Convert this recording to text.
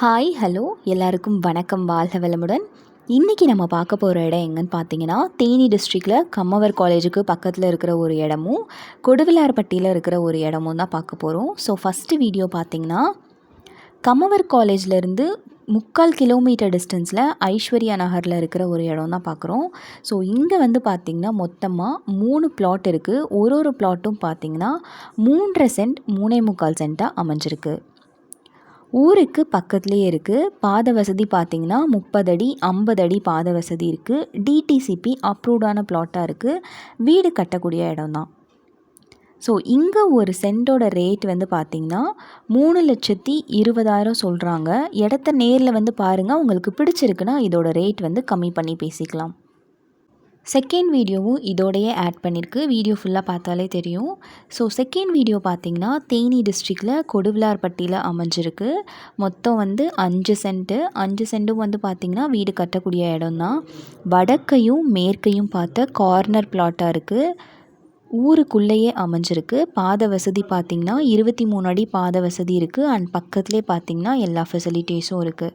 Hi hello எல்லாருக்கும் வணக்கம். வாழ்க வளமுடன். இன்றைக்கி நம்ம பார்க்க போகிற இடம் எங்கன்னு பார்த்தீங்கன்னா தேனி டிஸ்ட்ரிக்டில் கம்மவர் காலேஜுக்கு பக்கத்தில் இருக்கிற ஒரு இடமும் கொடுவிலார்பட்டியில் இருக்கிற ஒரு இடமும் தான் பார்க்க போகிறோம் ஸோ ஃபஸ்ட்டு வீடியோ பார்த்தீங்கன்னா கம்மவர் காலேஜ்லேருந்து முக்கால் கிலோமீட்டர் டிஸ்டன்ஸில் ஐஸ்வர்யா நகரில் இருக்கிற ஒரு இடம் தான் பார்க்குறோம். ஸோ இங்கே வந்து பார்த்திங்கன்னா மொத்தமாக மூணு பிளாட் இருக்குது ஒரு ஒரு பிளாட்டும் பார்த்திங்கன்னா மூன்றரை சென்ட் மூணே முக்கால் சென்ட்டாக அமைஞ்சிருக்கு. ஊருக்கு பக்கத்துலேயே இருக்குது பாத வசதி பார்த்திங்கன்னா முப்பது அடி ஐம்பது அடி பாத வசதி இருக்குது டிடிசிபி அப்ரூவ்டான பிளாட்டாக இருக்குது வீடு கட்டக்கூடிய இடம் தான் ஸோ இங்கே ஒரு சென்டோட ரேட் வந்து பார்த்திங்கன்னா மூணு லட்சத்தி இருபதாயிரம் சொல்கிறாங்க இடத்த நேரில் வந்து பாருங்கள் உங்களுக்கு பிடிச்சிருக்குன்னா இதோட ரேட் வந்து கம்மி பண்ணி பேசிக்கலாம். செகண்ட் வீடியோவும் இதோடையே ஆட் பண்ணியிருக்கு வீடியோ ஃபுல்லாக பார்த்தாலே தெரியும். ஸோ செகண்ட் வீடியோ பார்த்திங்கன்னா தேனி டிஸ்ட்ரிக்டில் கொடுவிலார்பட்டியில் அமைஞ்சிருக்கு. மொத்தம் வந்து அஞ்சு சென்ட்டு அஞ்சு சென்ட்டும் வந்து பார்த்திங்கன்னா வீடு கட்டக்கூடிய இடம் தான் வடக்கையும் மேற்கையும் பார்த்த கார்னர் பிளாட்டாக இருக்குது ஊருக்குள்ளேயே அமைஞ்சிருக்கு. பாத வசதி பார்த்திங்கன்னா இருபத்தி மூணு அடி பாத வசதி இருக்குது அண்ட் பக்கத்துலேயே பார்த்திங்கன்னா எல்லா ஃபெசிலிட்டிஸும் இருக்குது